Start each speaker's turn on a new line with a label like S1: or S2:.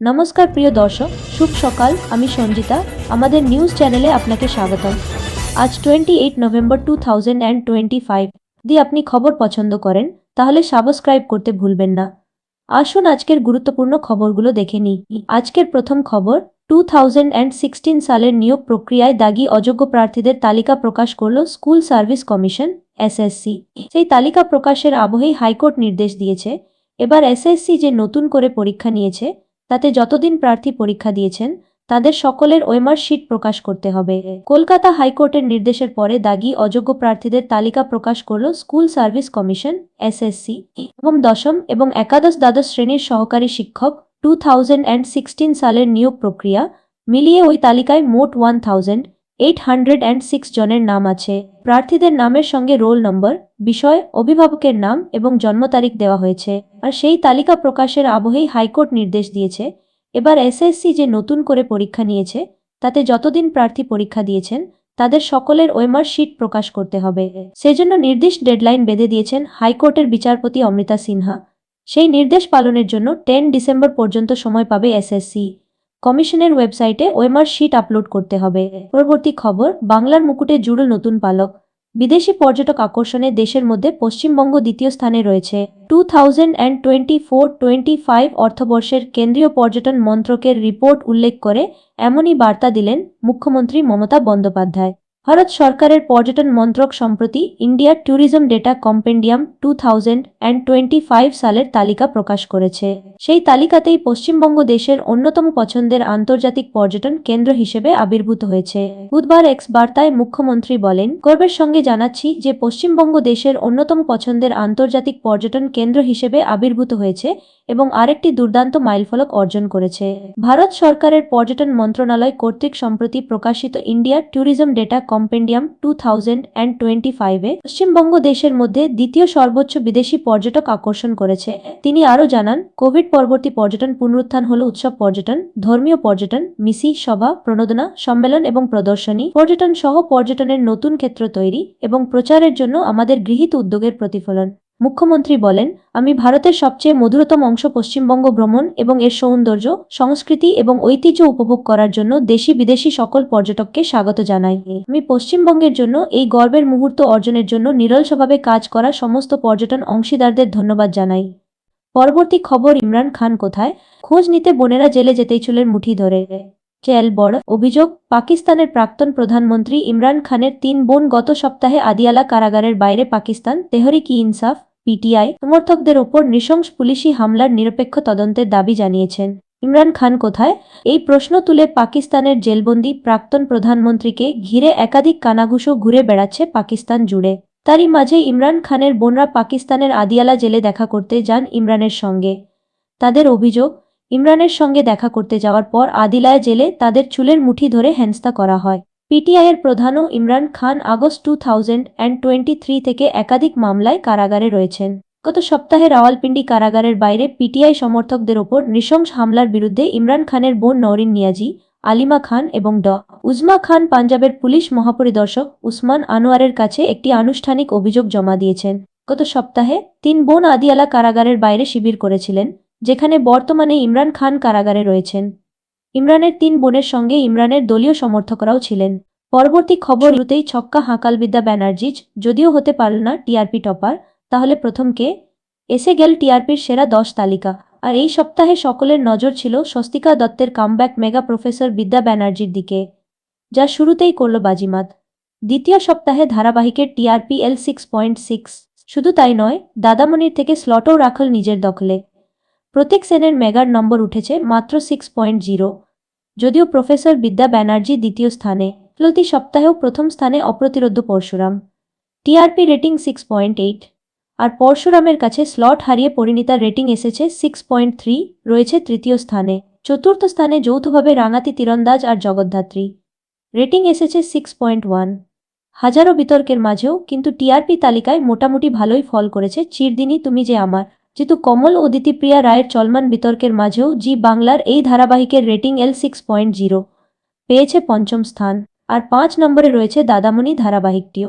S1: নমস্কার প্রিয় দর্শক, শুভ সকাল, আমি সঞ্জিতা, আমাদের নিউজ চ্যানেলে আপনাকে স্বাগতম। আজ twenty eight November two thousand and twenty five যদি আপনি খবর পছন্দ করেন, তাহলে সাবস্ক্রাইব করতে ভুলবেন না। আসুন আজকের গুরুত্বপূর্ণ খবরগুলো দেখে নিই। আজকের প্রথম খবর টু থাউজেন্ড অ্যান্ড সিক্সটিন সালের নিয়োগ প্রক্রিয়ায় দাগি অযোগ্য প্রার্থীদের তালিকা প্রকাশ করল স্কুল সার্ভিস কমিশন এসএসসি সেই তালিকা প্রকাশের আবহেই হাইকোর্ট নির্দেশ দিয়েছে। এবার এসএসসি যে নতুন করে পরীক্ষা নিয়েছে তাতে যতদিন প্রার্থী পরীক্ষা দিয়েছেন, তাদের সকলের ওয়েমার শিট প্রকাশ করতে হবে। কলকাতা হাইকোর্টের নির্দেশের পরে দাগি অযোগ্য প্রার্থীদের তালিকা প্রকাশ করল স্কুল সার্ভিস কমিশন এসএসসি এবং দশম এবং একাদশ দ্বাদশ শ্রেণির সহকারী শিক্ষক টু সালের নিয়োগ প্রক্রিয়া মিলিয়ে ওই তালিকায় মোট one thousand eight hundred and six জনের নাম আছে। প্রার্থীদের নামের সঙ্গে রোল নম্বর, বিষয়, অভিভাবকের নাম এবং জন্ম তারিখ দেওয়া হয়েছে। আর সেই তালিকা প্রকাশের আবহেই হাইকোর্ট নির্দেশ দিয়েছে। এবার এসএসসি যে নতুন করে পরীক্ষা নিয়েছে, তাতে যতদিন প্রার্থী পরীক্ষা দিয়েছেন, তাদের সকলের ওয়েমার শিট প্রকাশ করতে হবে। সেজন্য নির্দিষ্ট ডেডলাইন বেঁধে দিয়েছেন হাইকোর্টের বিচারপতি অমৃতা সিনহা। সেই নির্দেশ পালনের জন্য টেন ডিসেম্বর পর্যন্ত সময় পাবে এসএসসি। কমিশনের ওয়েবসাইটে ওয়েমার শিট আপলোড করতে হবে। পরবর্তী খবর, বাংলার মুকুটে জুড়ল নতুন পালক। বিদেশি পর্যটক আকর্ষণে দেশের মধ্যে পশ্চিমবঙ্গ দ্বিতীয় স্থানে রয়েছে। Two thousand and twenty four twenty five অর্থবর্ষের কেন্দ্রীয় পর্যটন মন্ত্রকের রিপোর্ট উল্লেখ করে এমনই বার্তা দিলেন মুখ্যমন্ত্রী মমতা বন্দ্যোপাধ্যায়। ভারত সরকারের পর্যটন মন্ত্রক সম্প্রতি India tourism data compendium two thousand and twenty five সালের তালিকা প্রকাশ করেছে। সেই তালিকাতেই পশ্চিমবঙ্গ দেশের অন্যতম পছন্দের আন্তর্জাতিক পর্যটন কেন্দ্র হিসেবে আবির্ভূত হয়েছে। বুধবার এক্স বার্তায় মুখ্যমন্ত্রী বলেন, গর্বের সঙ্গে জানাচ্ছি যে পশ্চিমবঙ্গ দেশের অন্যতম পছন্দের আন্তর্জাতিক পর্যটন কেন্দ্র হিসেবে আবির্ভূত হয়েছে এবং আরেকটি দুর্দান্ত মাইলফলক অর্জন করেছে। ভারত সরকারের পর্যটন মন্ত্রণালয় কর্তৃক সম্প্রতি প্রকাশিত India tourism data compendium two thousand and twenty ফাইভে পশ্চিমবঙ্গ দেশের মধ্যে দ্বিতীয় সর্বোচ্চ বিদেশি পর্যটক আকর্ষণ করেছে। তিনি আরও জানান, কোভিড পরবর্তী পর্যটন পুনরুত্থান হল উৎসব পর্যটন, ধর্মীয় পর্যটন মিসি সভা, প্রণোদনা, সম্মেলন এবং প্রদর্শনী পর্যটন সহ পর্যটনের নতুন ক্ষেত্র তৈরি এবং প্রচারের জন্য আমাদের গৃহীত উদ্যোগের প্রতিফলন। মুখ্যমন্ত্রী বলেন, আমি ভারতের সবচেয়ে মধুরতম অংশ পশ্চিমবঙ্গ ভ্রমণ এবং এর সৌন্দর্য, সংস্কৃতি এবং ঐতিহ্য উপভোগ করার জন্য দেশি বিদেশি সকল পর্যটককে স্বাগত জানাই। আমি পশ্চিমবঙ্গের জন্য এই গর্বের মুহূর্ত অর্জনের জন্য নিরলসভাবে কাজ করা সমস্ত পর্যটন অংশীদারদের ধন্যবাদ জানাই। পরবর্তী খবর, ইমরান খান কোথায়? খোঁজ নিতে বোনেরা জেলে যেতেই চুলের মুঠি ধরে। চেল বড় অভিযোগ, পাকিস্তানের প্রাক্তন প্রধানমন্ত্রী ইমরান খানের তিন বোন গত সপ্তাহে আদিয়ালা কারাগারের বাইরে পাকিস্তান, তেহরিক ইনসাফ পিটিআই সমর্থকদের ওপর নৃশংস পুলিশি হামলার নিরপেক্ষ তদন্তের দাবি জানিয়েছেন। ইমরান খান কোথায়? এই প্রশ্ন তুলে পাকিস্তানের জেলবন্দি প্রাক্তন প্রধানমন্ত্রীকে ঘিরে একাধিক কানাঘুষো ঘুরে বেড়াচ্ছে পাকিস্তান জুড়ে। তারই মাঝে ইমরান খানের বোনরা পাকিস্তানের আদিয়ালা জেলে দেখা করতে যান ইমরানের সঙ্গে। তাদের অভিযোগ, ইমরানের সঙ্গে দেখা করতে যাওয়ার পর আদিলায় জেলে তাদের চুলের মুঠি ধরে হেনস্থা করা হয়। পিটিআইয়ের প্রধানও Imran Khan August two thousand and twenty three থেকে একাধিক মামলায় কারাগারে রয়েছেন। গত সপ্তাহে রাওয়ালপিন্ডি কারাগারের বাইরে পিটিআই সমর্থকদের ওপর নৃশংস হামলার বিরুদ্ধে ইমরান খানের বোন নওরিন নিয়াজি, আলিমা খান এবং ড। উজমা খান পাঞ্জাবের পুলিশ মহাপরিদর্শক উসমান আনোয়ারের কাছে একটি আনুষ্ঠানিক অভিযোগ জমা দিয়েছেন। গত সপ্তাহে তিন বোন আদিয়ালা কারাগারের বাইরে শিবির করেছিলেন, যেখানে বর্তমানে ইমরান খান কারাগারে রয়েছেন। ইমরানের তিন বোনের সঙ্গে ইমরানের দলীয় সমর্থকরাও ছিলেন। পরবর্তী খবর শুরুতেই ছক্কা হাঁকালবিদ্যা ব্যানার্জিজ যদিও হতে পারল না টিআরপি টপার, তাহলে প্রথম কে? এসে গেল টিআরপির সেরা দশ তালিকা। আর এই সপ্তাহে সকলের নজর ছিল স্বস্তিকা দত্তের কামব্যাক মেগা প্রফেসর বিদ্যা ব্যানার্জির দিকে, যা শুরুতেই করল বাজিমাত। দ্বিতীয় সপ্তাহে ধারাবাহিকের টিআরপি এল সিক্স পয়েন্ট সিক্স। শুধু তাই নয়, দাদামণির থেকে স্লটও রাখল নিজের দখলে। প্রত্যেক সেনের মেগার নম্বর উঠেছে মাত্র সিক্স পয়েন্ট জিরো। যদিও প্রফেসর বিদ্যা ব্যানার্জি দ্বিতীয় স্থানে। চলতি সপ্তাহেও প্রথম স্থানে অপ্রতিরোধ Parshuram. TRP rating six point eight আর পরশুরামের কাছে স্লট হারিয়ে পরিণীতার রেটিং এসেছে সিক্স পয়েন্ট থ্রি রয়েছে তৃতীয় স্থানে। চতুর্থ স্থানে যৌথভাবে রাঙাতি তীরন্দাজ আর জগদ্ধাত্রী। রেটিং এসেছে সিক্স পয়েন্ট ওয়ান হাজারো বিতর্কের মাঝেও কিন্তু টিআরপি তালিকায় মোটামুটি ভালোই ফল করেছে, চিরদিনই তুমি যে আমার। যেহেতু কমল ও দিতিপ্রিয়া রায়ের চলমান বিতর্কের মাঝেও জি বাংলার এই ধারাবাহিকের রেটিং এল সিক্স পয়েন্ট জিরো, পেয়েছে পঞ্চম স্থান। আর পাঁচ নম্বরে রয়েছে দাদামণি ধারাবাহিকটিও।